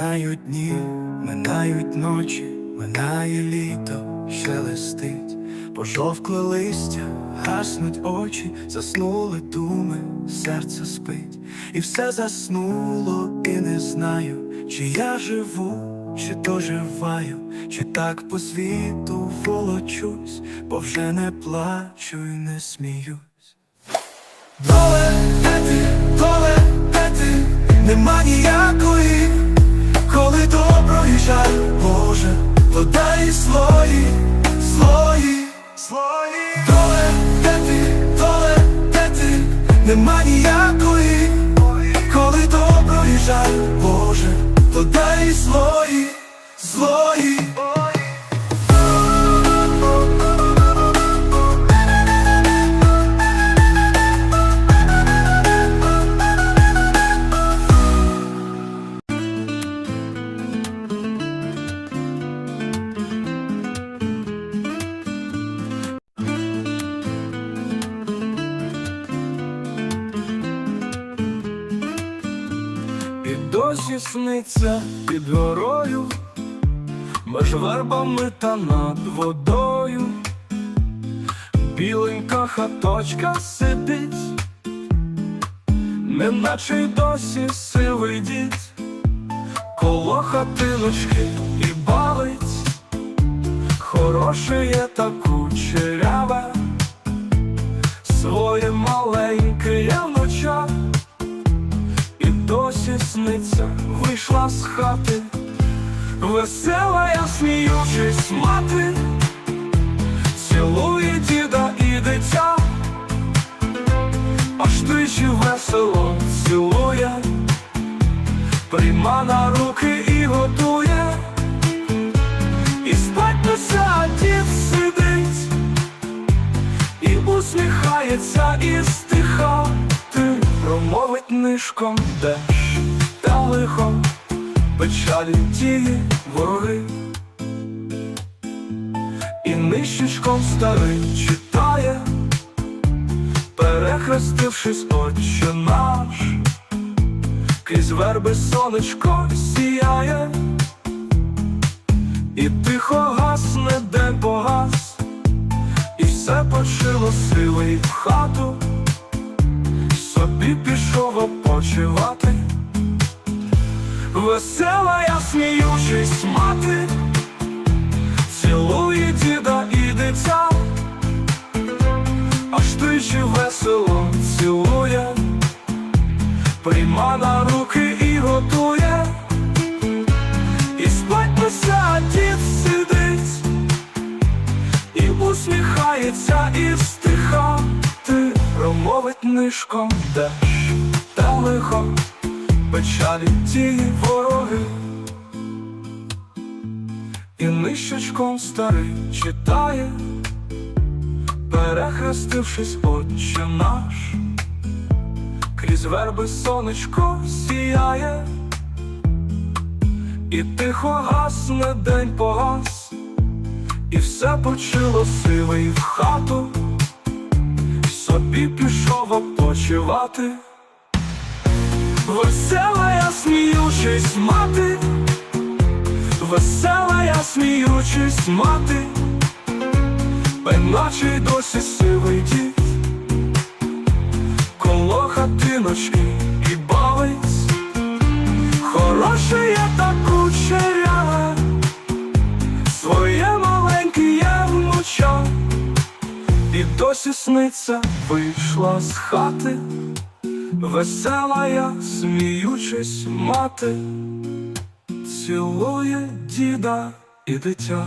Минають дні, минають ночі, минає літо, шелестить, пожовкле листя, гаснуть очі, заснули думи, серце спить, і все заснуло, і не знаю, чи я живу, чи доживаю, чи так по світу волочусь, бо вже не плачу і не сміюсь. Доле, де ти, доле, де ти, нема ніякої, нема І досі сниться під горою, між вербами та над водою. Біленька хаточка сидить, неначе й досі сивий дід, коло хатиночки і бавить, хороше є та кучеряве, своє маленьке сниться, вийшла з хати, весела я сміючись мати, цілує діда і дитя, аж тричі весело цілує, прийма на руки і готує, і спать несе, а дід сидить, і усміхається із тиха ти промовить нишком деш та лихо печалі тії вороги. І нищечком старий читає, перехрестившись, отче наш, крізь верби сонечко сіяє, і тихо гасне день погас, і все почило сивий в хату собі пішов опочивати. Весела я сміючись мати, цілує діда і дитя, аж тричі весело цілує, прийма на руки і готує, і спать несе, дід сидить, і усміхається і стиха ти промовить нишком деш та лихо печалі тії вороги. І нищечком старий читає, перехрестившись, отче наш, крізь верби сонечко сіяє, і тихо гасне день погас, і все почило сивий в хату собі пішов опочивати. Весела я сміючись мати, весела я сміючись мати, наче досі сивий дід, коло хатиночки і бавить, хороше я та кучеряве, своє маленьке є внуча. І досі сниться вийшла з хати, весела я, сміючись мати, цілує діда і дитя.